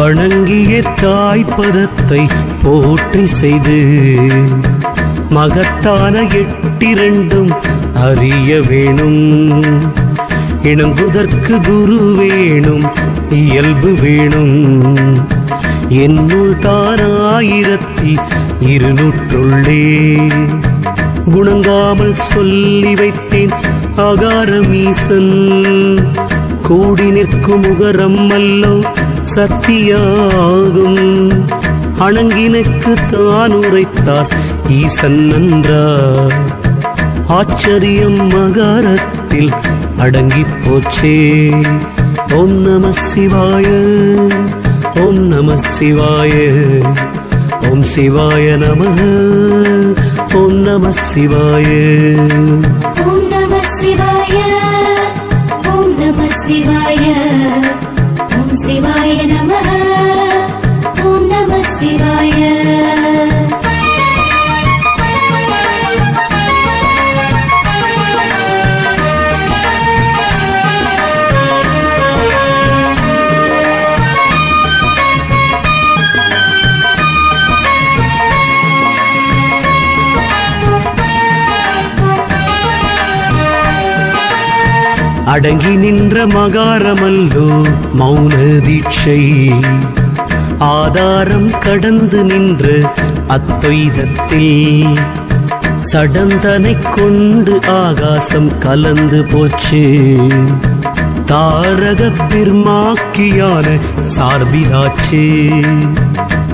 வணங்கிய தாய்ப்பதத்தை போற்றி செய்து மகத்தான எட்டிரண்டும் அறிய வேணும். இணங்குதற்கு குரு வேணும் இயல்பு வேணும். என்னுள் தானாயிரத்தி இருநூற்றுள்ளே. குணங்காமல் சொல்லி வைத்தேன் அகாரமீசன். கூடி நிற்கும் முகரம் அல்லோ சத்தியாகும் அணங்கினுக்கு தான் உரைத்தார் ஈசன் நன்றார். ஆச்சரியம் மகாரத்தில் அடங்கி போச்சே. ஓம் நம சிவாய ஓம் நம சிவாய ஓம் சிவாய நம ஓம் நம சிவாய. ஓம் நம சிவாய சிவாய ஓம் சிவாய நம. அடங்கி நின்ற மகாரமல்லோ மௌன தீட்சை. ஆதாரம் கடந்து நின்ற அத்வைதத்தில் சடந்தனை கொண்டு ஆகாசம் கலந்து போச்சு. தாரக பெருமாக்கியான சார்பிதாச்சு.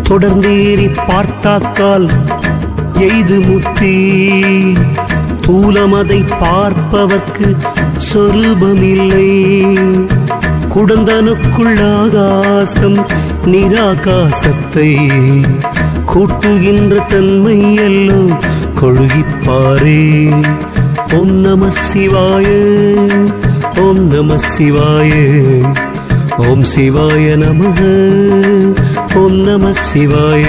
தொடர்ந்தேறி பார்த்தாக்கால் எய்து முத்தி. தூலமதை பார்ப்பவர்க்கு சொரூபமில்லை. குடந்தனுக்குள் ஆகாசம் நிராகாசத்தை கூட்டுகின்ற தன்மை எல்லாம் கொழுகிப்பாரே. ஓம் நம சிவாய ஓம் நம சிவாய ஓம் சிவாய நம ஓம் நம சிவாய.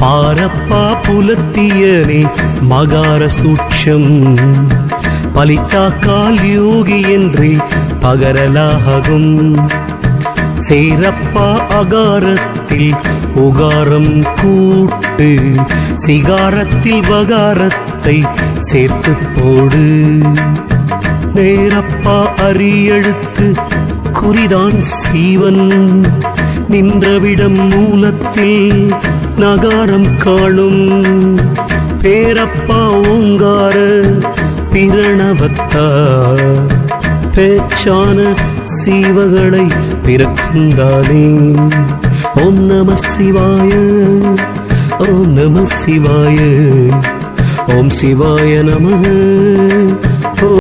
பாரப்பா புலத்தியனே மகார சூட்சம். பலித்தாக்கால் யோகி என்றே பகரலாகும் சேரப்பா அகாரத்தில் உகாரம் கூட்டு சிகாரத்தில் வகாரத்தை சேர்த்து போடு. நேரப்பா அரியெழுத்து குறிதான் சீவன். நின்றவிடம் மூலத்தில் நகாரம் காணும். பேரப்பா ஓங்கார பிரணவத்தா. பேச்சான சீவகளை பிறக்குந்தானே ஓம் நம சிவாய ஓம் நம சிவாய. ஓம் சிவாய நம.